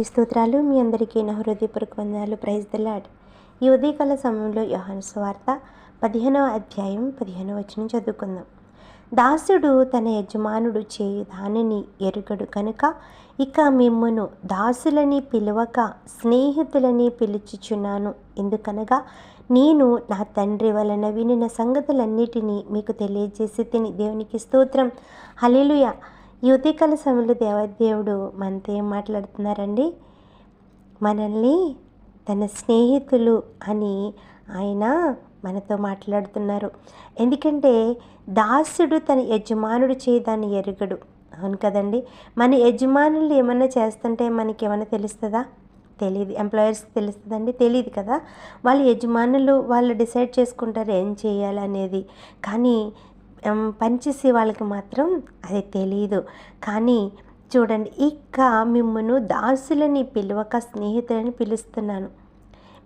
ఈ స్తోత్రాలు మీ అందరికీ నా హృదయపూర్వక వందనాలు. ప్రైజ్ ద ఈ ఉదయకాల సమయంలో యోహాను స్వార్త పదిహేనవ అధ్యాయం పదిహేనవ వచనం చదువుకుందాం. దాసుడు తన యజమానుడు చేయు దానిని ఎరుగడు కనుక ఇక మిమ్మును దాసులని పిలువక స్నేహితులని పిలుచుచున్నాను. ఎందుకనగా నేను నా తండ్రి వలన వినిన సంగతులన్నిటినీ మీకు తెలియజేసి తిని దేవునికి స్తోత్రం. హల్లెలూయా. ఈ ఉదయకాల సమయంలో దేవదేవుడు మనతో ఏం మాట్లాడుతున్నారండి? మనల్ని తన స్నేహితులు అని ఆయన మనతో మాట్లాడుతున్నారు. ఎందుకంటే దాసుడు తన యజమానుడు చేయదాన్ని ఎరుగడు. అవును కదండి? మన యజమానులు ఏమన్నా చేస్తుంటే మనకి ఏమైనా తెలుస్తుందా తెలియదు ఎంప్లాయర్స్కి తెలుస్తుందండి? తెలియదు కదా? వాళ్ళ యజమానులు వాళ్ళు డిసైడ్ చేసుకుంటారు ఏం చేయాలనేది. కానీ పనిచేసే వాళ్ళకి మాత్రం అది తెలియదు కానీ చూడండి ఇక మిమ్మను దాసులని పిలవక స్నేహితులని పిలుస్తున్నాను.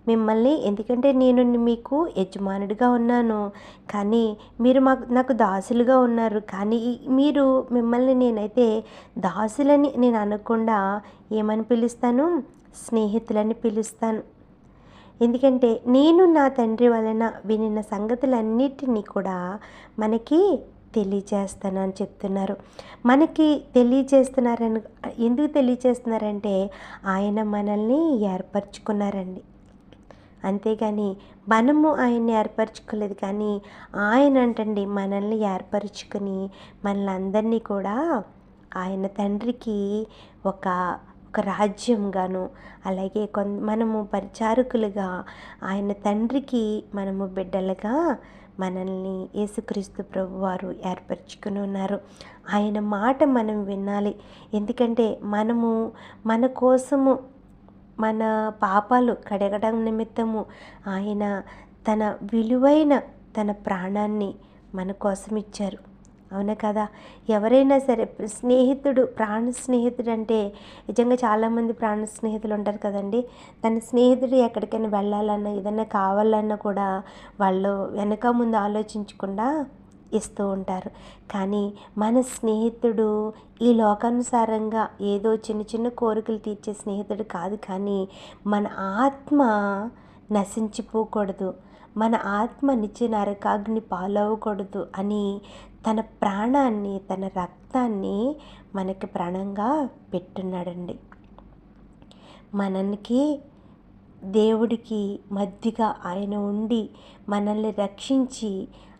మిమ్మల్ని ఎందుకంటే నేను మీకు యజమానుడిగా ఉన్నాను. కానీ మీరు మాకు నాకు దాసులుగా ఉన్నారు. కానీ మీరు మిమ్మల్ని నేనైతే దాసులని నేను అనకుండా ఏమని పిలుస్తాను? స్నేహితులని పిలుస్తాను. ఎందుకంటే నేను నా తండ్రి వలన వినిన సంగతులన్నిటినీ కూడా మనకి తెలియజేస్తాను అని చెప్తున్నారు. మనకి తెలియజేస్తున్నారని ఎందుకు తెలియజేస్తున్నారంటే ఆయన మనల్ని ఏర్పరచుకున్నారండి. అంతేగాని మనము ఆయన్ని ఏర్పరచుకోలేదు కానీ ఆయన అంటండి మనల్ని ఏర్పరచుకుని మనల్ని అందరినీ కూడా ఆయన తండ్రికి ఒక ఒక రాజ్యంగాను అలాగే కొన్ మనము పరిచారకులుగా ఆయన తండ్రికి మనము బిడ్డలుగా మనల్ని యేసుక్రీస్తు ప్రభు వారు ఏర్పరచుకుని ఉన్నారు. ఆయన మాట మనం వినాలి. ఎందుకంటే మనము మన కోసము మన పాపాలు కడగడం నిమిత్తము ఆయన తన విలువైన తన ప్రాణాన్ని మన కోసం ఇచ్చారు. అవునా కదా? ఎవరైనా సరే స్నేహితుడు ప్రాణ స్నేహితుడు అంటే నిజంగా చాలామంది ప్రాణ స్నేహితులు ఉంటారు కదండి. తన స్నేహితుడు ఎక్కడికైనా వెళ్ళాలన్నా ఏదైనా కావాలన్నా కూడా వాళ్ళు వెనక ముందు ఆలోచించకుండా ఇస్తూ ఉంటారు. కానీ మన స్నేహితుడు ఈ లోకానుసారంగా ఏదో చిన్న చిన్న కోరికలు తీర్చే స్నేహితుడు కాదు కానీ మన ఆత్మ నశించిపోకూడదు. మన ఆత్మ నిత్య నరకాగ్ని పాలవకూడదు అని తన ప్రాణాన్ని తన రక్తాన్ని మనకి ప్రాణంగా పెట్టున్నాడండి మనకి దేవుడికి మధ్యగా ఆయన ఉండి మనల్ని రక్షించి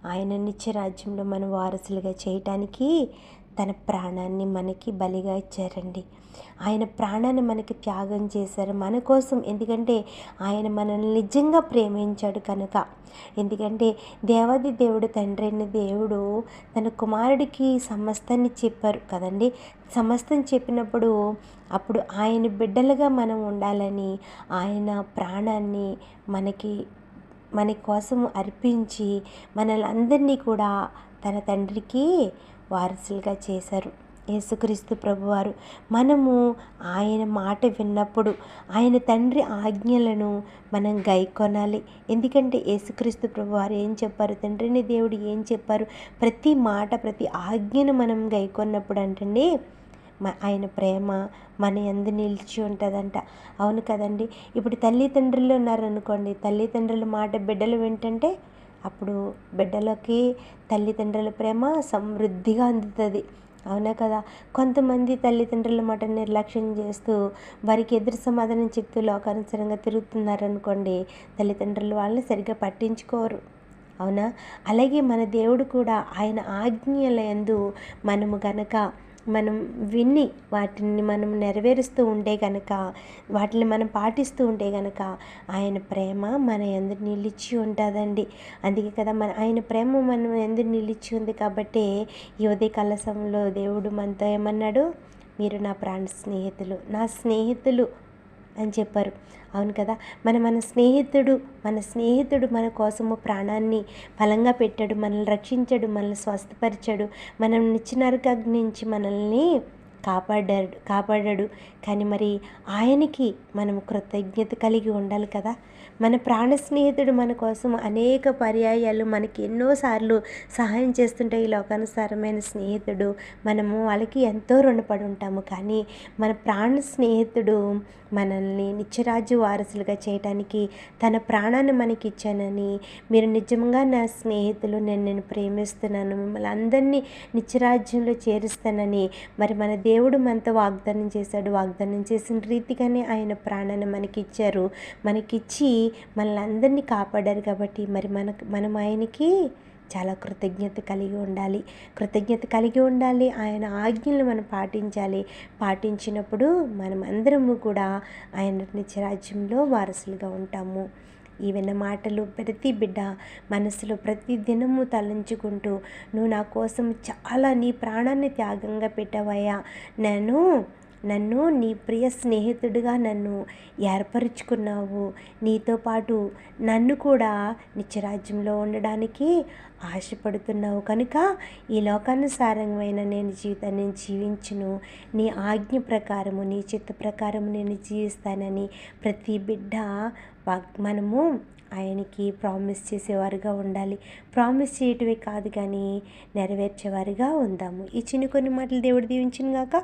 ఆయన నిత్య రాజ్యంలో మన వారసులుగా చేయటానికి తన ప్రాణాన్ని మనకి బలిగా ఇచ్చారండి. ఆయన ప్రాణాన్ని మనకి త్యాగం చేశారు మన కోసం. ఎందుకంటే ఆయన మనల్ని నిజంగా ప్రేమించాడు కనుక. ఎందుకంటే దేవాది దేవుడు తండ్రి అయిన దేవుడు తన కుమారుడికి సమస్తాన్ని చెప్పారు కదండి. సమస్తం చెప్పినప్పుడు అప్పుడు ఆయన బిడ్డలుగా మనం ఉండాలని ఆయన ప్రాణాన్ని మనకి మన కోసం అర్పించి మనల్ని అందరినీ కూడా తన తండ్రికి వారసులుగా చేశారు. యేసుక్రీస్తు ప్రభువారు మనము ఆయన మాట విన్నప్పుడు ఆయన తండ్రి ఆజ్ఞలను మనం గైకొనాలి. ఎందుకంటే యేసుక్రీస్తు ప్రభువారు ఏం చెప్పారు? తండ్రిని దేవుడు ఏం చెప్పారు? ప్రతి మాట ప్రతి ఆజ్ఞను మనం గైకొన్నప్పుడు అంటండి మ ఆయన ప్రేమ మన ఎందు నిలిచి ఉంటుందంట. అవును కదండి? ఇప్పుడు తల్లిదండ్రులు ఉన్నారనుకోండి తల్లిదండ్రుల మాట బిడ్డలు వింటంటే అప్పుడు బిడ్డలకి తల్లిదండ్రుల ప్రేమ సమృద్ధిగా అందుతుంది. అవునా కదా? కొంతమంది తల్లిదండ్రుల మాట నిర్లక్ష్యం చేస్తూ వారికి ఎదురు సమాధానం చెప్తూ లోకానుసరంగా తిరుగుతున్నారనుకోండి తల్లిదండ్రులు వాళ్ళని సరిగ్గా పట్టించుకోరు. అవునా? అలాగే మన దేవుడు కూడా ఆయన ఆజ్ఞల ఎందు మనము గనక మనం విని వాటిని మనం నెరవేరుస్తూ ఉంటే కనుక వాటిని మనం పాటిస్తూ ఉంటే కనుక ఆయన ప్రేమ మన ఎందు నిలిచి ఉంటుందండి. అందుకే కదా మన ఆయన ప్రేమ మనం ఎందు నిలిచి ఉంది కాబట్టి ఈ ఉదయ కలసంలో దేవుడు మనతో ఏమన్నాడు? మీరు నా ప్రాణ స్నేహితులు నా స్నేహితులు అని చెప్పారు. అవును కదా? మన మన స్నేహితుడు మన స్నేహితుడు మన కోసము ప్రాణాన్ని బలంగా పెట్టాడు మనల్ని రక్షించాడు మనల్ని స్వస్థపరిచాడు మనం నిచ్చిన నుంచి మనల్ని కాపాడాడు కాపాడాడు. కానీ మరి ఆయనకి మనం కృతజ్ఞత కలిగి ఉండాలి కదా? మన ప్రాణ స్నేహితుడు మన కోసం అనేక పర్యాయాలు మనకి ఎన్నోసార్లు సహాయం చేస్తుంటే ఈ లోకానుసారమైన స్నేహితుడు మనము వాళ్ళకి ఎంతో రుణపడి ఉంటాము. కానీ మన ప్రాణ స్నేహితుడు మనల్ని నిత్యరాజు వారసులుగా చేయటానికి తన ప్రాణాన్ని మనకి ఇచ్చానని మీరు నిజంగా నా స్నేహితులు నేను నేను ప్రేమిస్తున్నాను మిమ్మల్ని అందరినీ నిత్యరాజ్యంలో చేరుస్తానని మరి మన దేవుడు మనతో వాగ్దానం చేశాడు. వాగ్దానం చేసిన రీతిగానే ఆయన ప్రాణాన్ని మనకి ఇచ్చారు. మనకిచ్చి మనల్ని అందరినీ కాపాడారు కాబట్టి మరి మనకు మనం ఆయనకి చాలా కృతజ్ఞత కలిగి ఉండాలి. కృతజ్ఞత కలిగి ఉండాలి. ఆయన ఆజ్ఞలు మనం పాటించాలి. పాటించినప్పుడు మనం అందరము కూడా ఆయన నిత్యరాజ్యంలో వారసులుగా ఉంటాము. ఈ విన్న మాటలు ప్రతి బిడ్డ మనసులో ప్రతి దినము తలంచుకుంటూ నువ్వు నా కోసం చాలా నీ ప్రాణాన్ని త్యాగంగా పెట్టవయ్యా. నేను నన్ను నీ ప్రియ స్నేహితుడిగా నన్ను ఏర్పరుచుకున్నావు. నీతో పాటు నన్ను కూడా నిత్యరాజ్యంలో ఉండడానికి ఆశపడుతున్నావు. కనుక ఈ లోకానుసారమైన నేను జీవితాన్ని జీవించును. నీ ఆజ్ఞ ప్రకారము నీ చిత్త ప్రకారము నేను జీవిస్తానని ప్రతి బిడ్డ వాగ్ మనము ఆయనకి ప్రామిస్ చేసేవారుగా ఉండాలి. ప్రామిస్ చేయటమే కాదు కానీ నెరవేర్చేవారుగా ఉందాము. ఈ చిన్న కొన్ని మాటలు దేవుడు దీవించిన గాక